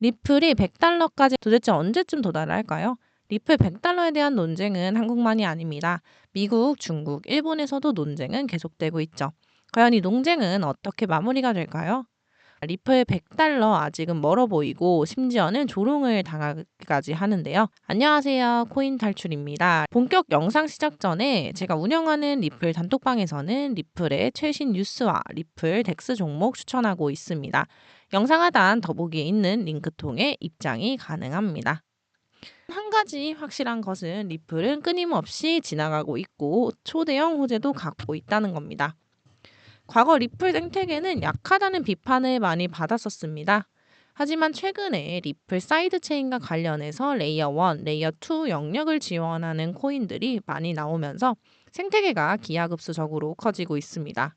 리플이 100달러까지 도대체 언제쯤 도달할까요? 리플 100달러에 대한 논쟁은 한국만이 아닙니다. 미국, 중국, 일본에서도 논쟁은 계속되고 있죠. 과연 이 논쟁은 어떻게 마무리가 될까요? 리플 100달러 아직은 멀어 보이고 심지어는 조롱을 당하기까지 하는데요. 안녕하세요. 코인 탈출입니다. 본격 영상 시작 전에 제가 운영하는 리플 단톡방에서는 리플의 최신 뉴스와 리플 덱스 종목 추천하고 있습니다. 영상 하단 더보기에 있는 링크 통해 입장이 가능합니다. 한 가지 확실한 것은 리플은 끊임없이 지나가고 있고 초대형 호재도 갖고 있다는 겁니다. 과거 리플 생태계는 약하다는 비판을 많이 받았었습니다. 하지만 최근에 리플 사이드 체인과 관련해서 레이어 1, 레이어 2 영역을 지원하는 코인들이 많이 나오면서 생태계가 기하급수적으로 커지고 있습니다.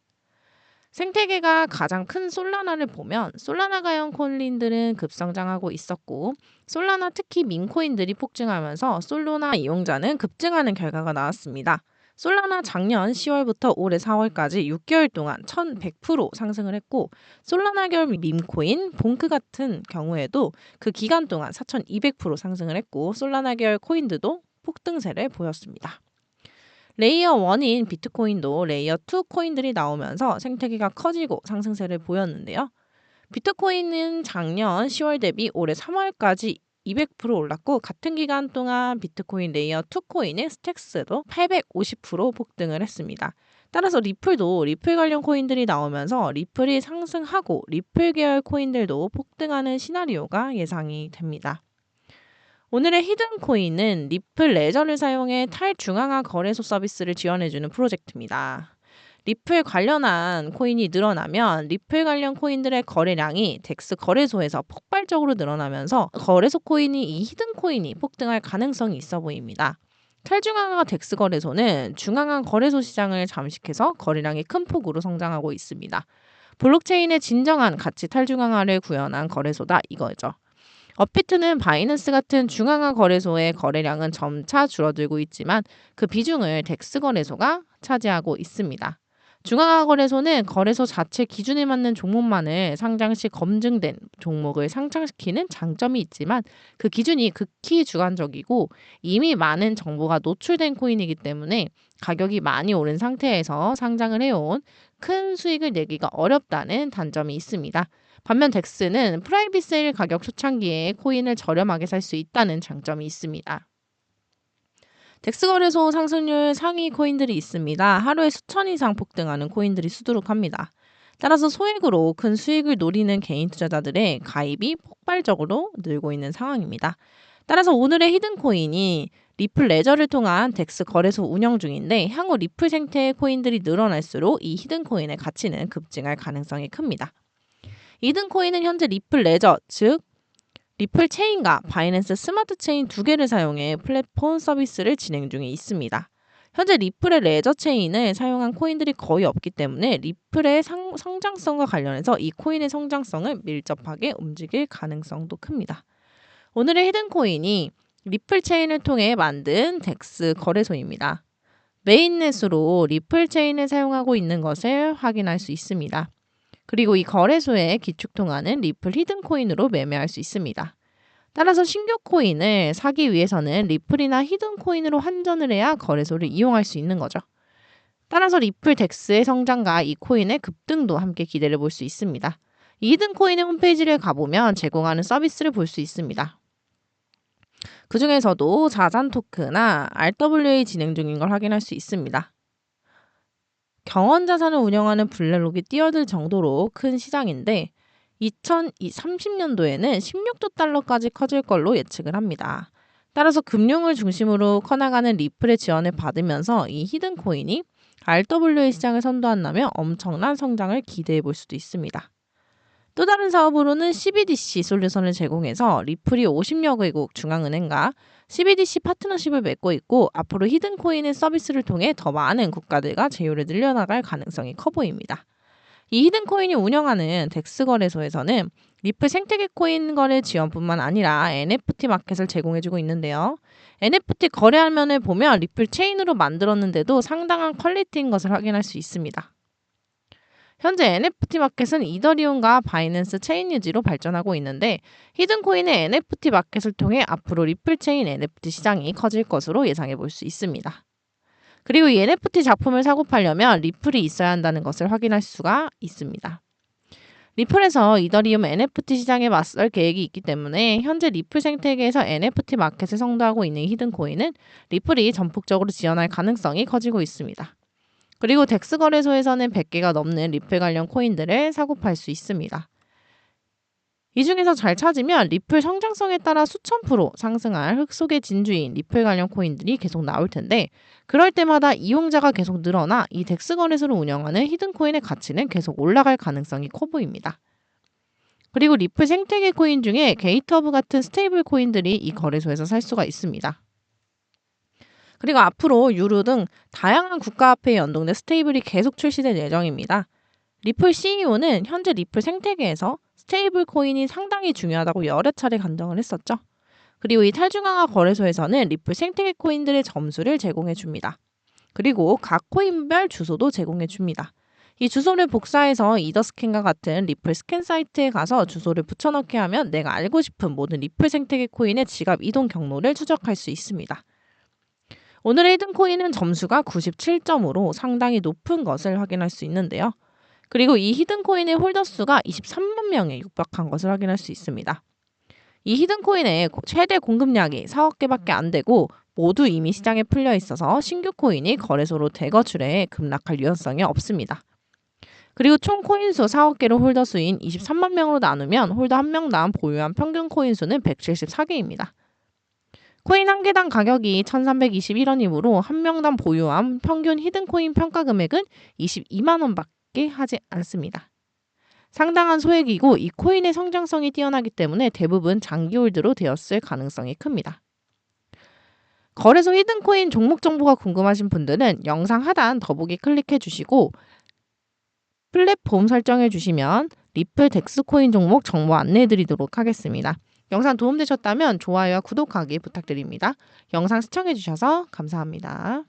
생태계가 가장 큰 솔라나를 보면 솔라나 가형 코인들은 급성장하고 있었고 솔라나 특히 민코인들이 폭증하면서 솔로나 이용자는 급증하는 결과가 나왔습니다. 솔라나 작년 10월부터 올해 4월까지 6개월 동안 1100% 상승을 했고 솔라나 결 밈코인 봉크 같은 경우에도 그 기간 동안 4200% 상승을 했고 솔라나 결 코인들도 폭등세를 보였습니다. 레이어 1인 비트코인도 레이어 2 코인들이 나오면서 생태계가 커지고 상승세를 보였는데요. 비트코인은 작년 10월 대비 올해 3월까지 200% 올랐고 같은 기간 동안 비트코인 레이어 2 코인의 스택스도 850% 폭등을 했습니다. 따라서 리플도 리플 관련 코인들이 나오면서 리플이 상승하고 리플 계열 코인들도 폭등하는 시나리오가 예상이 됩니다. 오늘의 히든 코인은 리플 레저를 사용해 탈중앙화 거래소 서비스를 지원해주는 프로젝트입니다. 리플 관련한 코인이 늘어나면 리플 관련 코인들의 거래량이 덱스 거래소에서 폭발적으로 늘어나면서 거래소 코인이 이 히든 코인이 폭등할 가능성이 있어 보입니다. 탈중앙화 덱스 거래소는 중앙화 거래소 시장을 잠식해서 거래량이 큰 폭으로 성장하고 있습니다. 블록체인의 진정한 가치 탈중앙화를 구현한 거래소다 이거죠. 업비트는 바이낸스 같은 중앙화 거래소의 거래량은 점차 줄어들고 있지만 그 비중을 덱스 거래소가 차지하고 있습니다. 중앙화거래소는 거래소 자체 기준에 맞는 종목만을 상장 시 검증된 종목을 상장시키는 장점이 있지만 그 기준이 극히 주관적이고 이미 많은 정보가 노출된 코인이기 때문에 가격이 많이 오른 상태에서 상장을 해온 큰 수익을 내기가 어렵다는 단점이 있습니다. 반면 덱스는 프라이빗 세일 가격 초창기에 코인을 저렴하게 살 수 있다는 장점이 있습니다. 덱스 거래소 상승률 상위 코인들이 있습니다. 하루에 수천 이상 폭등하는 코인들이 수두룩합니다. 따라서 소액으로 큰 수익을 노리는 개인 투자자들의 가입이 폭발적으로 늘고 있는 상황입니다. 따라서 오늘의 히든 코인이 리플 레저를 통한 덱스 거래소 운영 중인데 향후 리플 생태의 코인들이 늘어날수록 이 히든 코인의 가치는 급증할 가능성이 큽니다. 히든 코인은 현재 리플 레저, 즉 리플 체인과 바이낸스 스마트 체인 두 개를 사용해 플랫폼 서비스를 진행 중에 있습니다. 현재 리플의 레저 체인을 사용한 코인들이 거의 없기 때문에 리플의 상, 성장성과 관련해서 이 코인의 성장성을 밀접하게 움직일 가능성도 큽니다. 오늘의 히든 코인이 리플 체인을 통해 만든 덱스 거래소입니다. 메인넷으로 리플 체인을 사용하고 있는 것을 확인할 수 있습니다. 그리고 이 거래소의 기축통화는 리플 히든 코인으로 매매할 수 있습니다. 따라서 신규 코인을 사기 위해서는 리플이나 히든 코인으로 환전을 해야 거래소를 이용할 수 있는 거죠. 따라서 리플 덱스의 성장과 이 코인의 급등도 함께 기대를 볼 수 있습니다. 이 히든 코인의 홈페이지를 가보면 제공하는 서비스를 볼 수 있습니다. 그 중에서도 자산 토크나 RWA 진행 중인 걸 확인할 수 있습니다. 경원 자산을 운영하는 블랙록이 뛰어들 정도로 큰 시장인데 2030년도에는 16조 달러까지 커질 걸로 예측을 합니다. 따라서 금융을 중심으로 커나가는 리플의 지원을 받으면서 이 히든 코인이 RWA 시장을 선도한다면 엄청난 성장을 기대해 볼 수도 있습니다. 또 다른 사업으로는 CBDC 솔루션을 제공해서 리플이 50여 개국 중앙은행과 CBDC 파트너십을 맺고 있고 앞으로 히든코인의 서비스를 통해 더 많은 국가들과 제휴를 늘려나갈 가능성이 커 보입니다. 이 히든코인이 운영하는 덱스 거래소에서는 리플 생태계 코인 거래 지원뿐만 아니라 NFT 마켓을 제공해주고 있는데요. NFT 거래 화면을 보면 리플 체인으로 만들었는데도 상당한 퀄리티인 것을 확인할 수 있습니다. 현재 NFT 마켓은 이더리움과 바이낸스 체인 유지로 발전하고 있는데 히든코인의 NFT 마켓을 통해 앞으로 리플 체인 NFT 시장이 커질 것으로 예상해 볼 수 있습니다. 그리고 이 NFT 작품을 사고 팔려면 리플이 있어야 한다는 것을 확인할 수가 있습니다. 리플에서 이더리움 NFT 시장에 맞설 계획이 있기 때문에 현재 리플 생태계에서 NFT 마켓을 선도하고 있는 히든 코인은 리플이 전폭적으로 지원할 가능성이 커지고 있습니다. 그리고 덱스 거래소에서는 100개가 넘는 리플 관련 코인들을 사고 팔 수 있습니다. 이 중에서 잘 찾으면 리플 성장성에 따라 수천 프로 상승할 흙 속의 진주인 리플 관련 코인들이 계속 나올 텐데 그럴 때마다 이용자가 계속 늘어나 이 덱스 거래소를 운영하는 히든 코인의 가치는 계속 올라갈 가능성이 커 보입니다. 그리고 리플 생태계 코인 중에 게이트허브 같은 스테이블 코인들이 이 거래소에서 살 수가 있습니다. 그리고 앞으로 유로 등 다양한 국가 화폐에 연동된 스테이블이 계속 출시될 예정입니다. 리플 CEO는 현재 리플 생태계에서 스테이블 코인이 상당히 중요하다고 여러 차례 간정을 했었죠. 그리고 이 탈중앙화 거래소에서는 리플 생태계 코인들의 점수를 제공해 줍니다. 그리고 각 코인별 주소도 제공해 줍니다. 이 주소를 복사해서 이더스캔과 같은 리플 스캔 사이트에 가서 주소를 붙여넣기 하면 내가 알고 싶은 모든 리플 생태계 코인의 지갑 이동 경로를 추적할 수 있습니다. 오늘의 히든 코인은 점수가 97점으로 상당히 높은 것을 확인할 수 있는데요. 그리고 이 히든 코인의 홀더 수가 23만 명에 육박한 것을 확인할 수 있습니다. 이 히든 코인의 최대 공급량이 4억 개밖에 안 되고 모두 이미 시장에 풀려 있어서 신규 코인이 거래소로 대거 출해 급락할 유연성이 없습니다. 그리고 총 코인 수 4억 개로 홀더 수인 23만 명으로 나누면 홀더 한 명당 보유한 평균 코인 수는 174개입니다. 코인 한 개당 가격이 1321원이므로 한 명당 보유한 평균 히든 코인 평가 금액은 22만 원밖에 받게 하지 않습니다. 상당한 소액이고 이 코인의 성장성이 뛰어나기 때문에 대부분 장기 홀드로 되었을 가능성이 큽니다. 거래소 히든코인 종목 정보가 궁금하신 분들은 영상 하단 더보기 클릭해 주시고 플랫폼 설정해 주시면 리플 덱스코인 종목 정보 안내해 드리도록 하겠습니다. 영상 도움되셨다면 좋아요와 구독하기 부탁드립니다. 영상 시청해 주셔서 감사합니다.